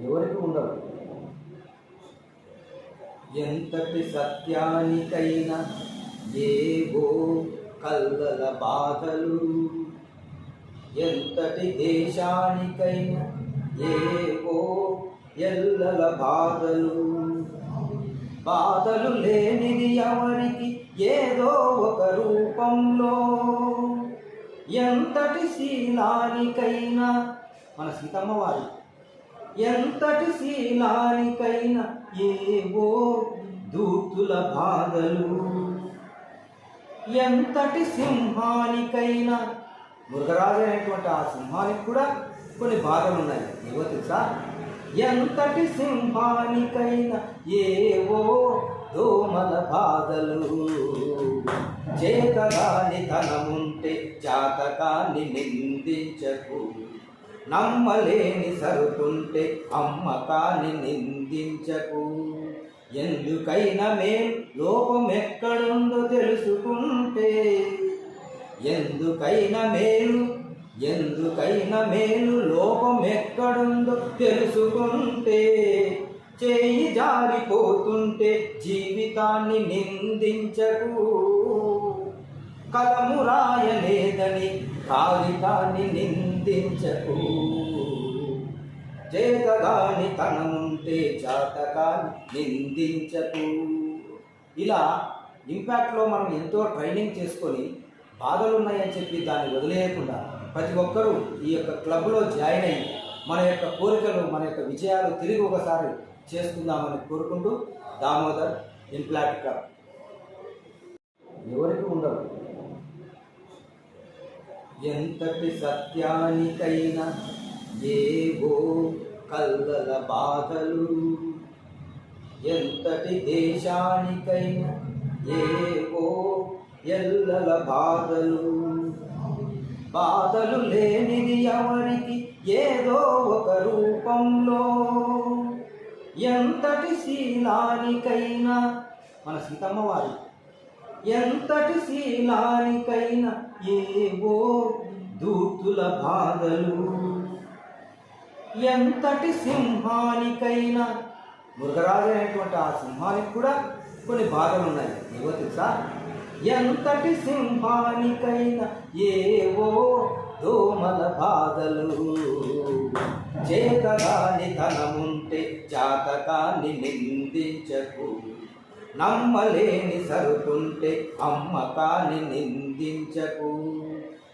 ఎవరికి ఉండవు. ఎంతటి సత్యానికైనా ఏవో కల్లల బాధలు. ఎంతటి దేశానికైనా ఏవో ఎల్లల బాధలు. బాధలు లేనిది ఎవరికి ఏదో ఒక రూపంలో. ఎంతటి శీలానికైనా మన సీతమ్మ వారి ఎంతటి శీలానికైనా ఏవో దూతుల బాధలు. ఎంతటి సింహానికైనా మృగరాజు అనేటువంటి ఆ సింహానికి కూడా కొన్ని బాధలు ఉన్నాయి ఏవో తెలుసా? ఎంతటి సింహానికైనా ఏవో దోమల బాధలు. చేతగాని ధనముంటే జాతకాన్ని నిందించకు. నమ్మలేని సరుకుంటే అమ్మకాన్ని నిందించకు. ఎందుకైనా మేం లోపం ఎక్కడుందో తెలుసుకుంటే. ఎందుకైనా మేలు ఎందుకైనా మేలు లోపం ఎక్కడుందో తెలుసుకుంటే. చేయి జారిపోతుంటే జీవితాన్ని నిందించకు. కలము రాయని కాగితాన్ని నిందించకు. చేతగాని తనముంటే జాతకాన్ని నిందించకు. ఇలా ఇంపాక్ట్లో మనం ఎంతో ట్రైనింగ్ చేసుకొని బాధలు ఉన్నాయని చెప్పి దాన్ని వదిలేయకుండా ప్రతి ఒక్కరూ ఈ యొక్క క్లబ్లో జాయిన్ అయ్యి మన యొక్క కోరికలు మన యొక్క విజయాలు తిరిగి ఒకసారి చేసుకుందామని కోరుకుంటూ దామోదర్ ఇంప్లాట్ క్లబ్. ఎవరికి ఉండవు. ఎంతటి సత్యానికైనా ఏవో కల్లల బాధలు. ఎంతటి దేశానికైనా ఏవో ఎల్లల బాధలు. బాధలు లేనిది ఎవరికి ఏదో ఒక రూపంలో. ఎంతటి శీలానికైనా మన సీతమ్మ వారి ఎంతటి శీలానికైనా ఏవో దూతుల బాధలు. ఎంతటి సింహానికైనా మృగరాజు అనేటువంటి ఆ సింహానికి కూడా కొన్ని బాధలు ఉన్నాయి ఏవో తెలుసా? ఎంతటి సింహానికైనా ఏవో దోమల బాధలు. చేతగాని ధనముంటే జాతకాన్ని నిందించకు. నమ్మలేని సరుకుంటే అమ్మకాన్ని నిందించకు.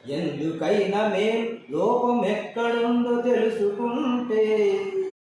ఎందుకైనా మేం లోపం ఎక్కడుందో తెలుసుకుంటే